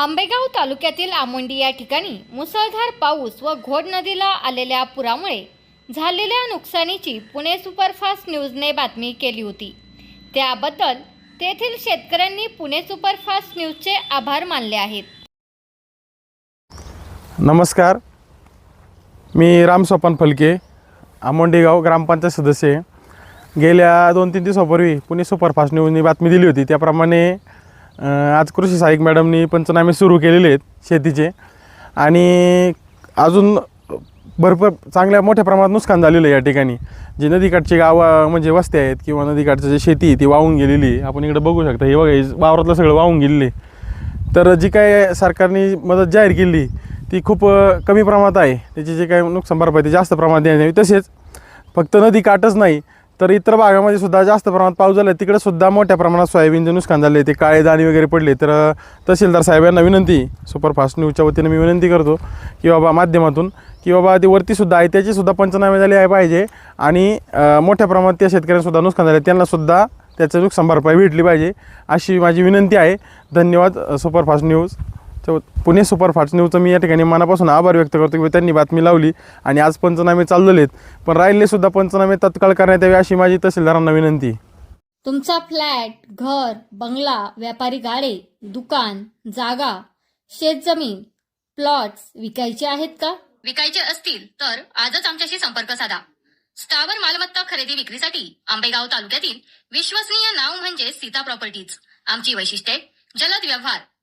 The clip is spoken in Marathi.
आंबेगाव तालुक्यातील आमोंडी या ठिकाणी मुसळधार पाऊस व घोड नदीला आलेल्या पुरामुळे झालेल्या नुकसानीची पुणे सुपरफास्ट न्यूजने बातमी केली होती. त्याबद्दल तेथील शेतकऱ्यांनी पुणे सुपरफास्ट न्यूजचे आभार मानले आहेत. नमस्कार. मी राम सोपान फलके आमोंडी गाव ग्रामपंचायत सदस्य. आहे. गेल्या दोन तीन दिवसापूर्वी पुणे सुपरफास्ट न्यूजने बातमी दिली होती. त्याप्रमाणे आज कृषी सहाय्यक मॅडमनी पंचनामे सुरू केलेले आहेत शेतीचे. आणि अजून भरपूर चांगल्या मोठ्या प्रमाणात नुकसान झालेलं आहे या ठिकाणी. जे नदीकाठची गावं म्हणजे वस्त्या आहेत किंवा नदीकाठचं जे शेती आहे ती वाहून गेलेली आहे. आपण इकडे बघू शकता हे बघा वावरातलं सगळं वाहून गेलेले तर जी काय सरकारने मदत जाहीर केली ती खूप कमी प्रमाणात आहे. त्याची जे काही नुकसान भरपाई ती जास्त प्रमाणात देण्यात यावी तसेच फक्त नदी काठच नाही तर इतर भागामध्ये सुद्धा जास्त प्रमाणात पाऊस झाला तिकडे सुद्धा मोठ्या प्रमाणात सोयाबीनचे नुकसान झाले ते काळे दाणे वगैरे पडले. तर तहसीलदार साहेबांना विनंती सुपरफास्ट न्यूजच्या वतीने मी विनंती करतो की बाबा माध्यमातून की बाबा ते वरतीसुद्धा आहे त्याचीसुद्धा पंचनामे झाले आहे पाहिजे आणि मोठ्या प्रमाणात त्या शेतकऱ्यांसुद्धा नुकसान झाले त्यांनासुद्धा त्याचं नुकसान भरपाई भेटली पाहिजे अशी माझी विनंती आहे. धन्यवाद सुपरफास्ट न्यूज. च- पुणे सुपरफास्ट न्यूजचं मी या ठिकाणी मनापासून आभार व्यक्त करतो की त्यांनी बातमी लावली आणि आज पंचनामे चाललेले आहेत. पण राहिले सुद्धा पंचनामे तत्काळ करण्यात यावे अशी माझी तहसीलदारांना विनंती. तुमचा फ्लॅट घर बंगला व्यापारी गाडे दुकान जागा शेतजमीन प्लॉट्स विकायचे आहेत का? विकायचे असतील तर आजच आमच्याशी संपर्क साधा. स्थावर मालमत्ता खरेदी विक्रीसाठी आंबेगाव तालुक्यातील विश्वसनीय नाव म्हणजे सीता प्रॉपर्टीज. आमची वैशिष्ट्ये जलद व्यवहार